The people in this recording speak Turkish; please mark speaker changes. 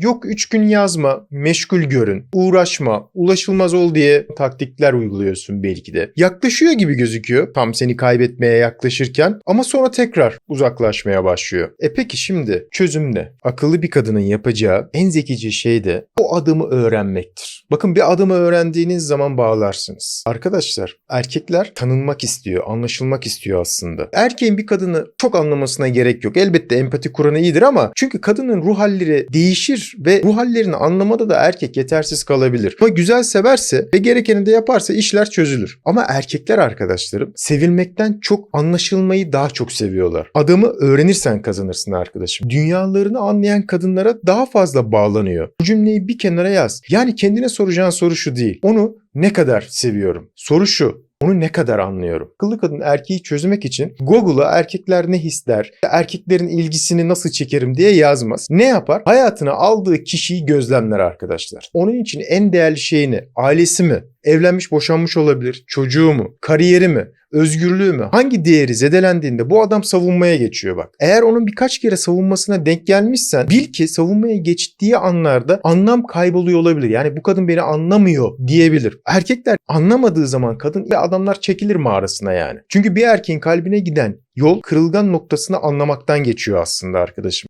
Speaker 1: Yok 3 gün yazma, meşgul görün, uğraşma, ulaşılmaz ol diye taktikler uyguluyorsun belki de. Yaklaşıyor gibi gözüküyor tam seni kaybetmeye yaklaşırken ama sonra tekrar uzaklaşmaya başlıyor. E peki şimdi çözüm ne? Akıllı bir kadının yapacağı en zekice şey de o adımı öğrenmektir. Bakın bir adımı öğrendiğiniz zaman bağlarsınız. Arkadaşlar erkekler tanınmak istiyor, anlaşılmak istiyor aslında. Erkeğin bir kadını çok anlamasına gerek yok. Elbette empati kuranı iyidir ama çünkü kadının ruh halleri değişir ve ruh hallerini anlamada da erkek yetersiz kalabilir. Ama güzel severse ve gerekeni de yaparsa işler çözülür. Ama erkekler arkadaşlarım sevilmekten çok anlaşılmayı daha çok seviyorlar. Adamı öğrenirsen kazanırsın arkadaşım. Dünyalarını anlayan kadınlara daha fazla bağlanıyor. Bu cümleyi bir kenara yaz. Yani kendine soracağın soru şu değil. Onu ne kadar seviyorum? Soru şu. Onu ne kadar anlıyorum? Akıllı kadın erkeği çözmek için Google'a erkekler ne hisler, erkeklerin ilgisini nasıl çekerim diye yazmaz. Ne yapar? Hayatına aldığı kişiyi gözlemler arkadaşlar. Onun için en değerli şey ne? Ailesi mi? Evlenmiş boşanmış olabilir. Çocuğu mu? Kariyeri mi? Özgürlüğü mü? Hangi değeri zedelendiğinde bu adam savunmaya geçiyor bak. Eğer onun birkaç kere savunmasına denk gelmişsen bil ki savunmaya geçtiği anlarda anlam kayboluyor olabilir. Yani bu kadın beni anlamıyor diyebilir. Erkekler anlamadığı zaman kadın ya adamlar çekilir mağarasına yani. Çünkü bir erkeğin kalbine giden yol kırılgan noktasını anlamaktan geçiyor aslında arkadaşım.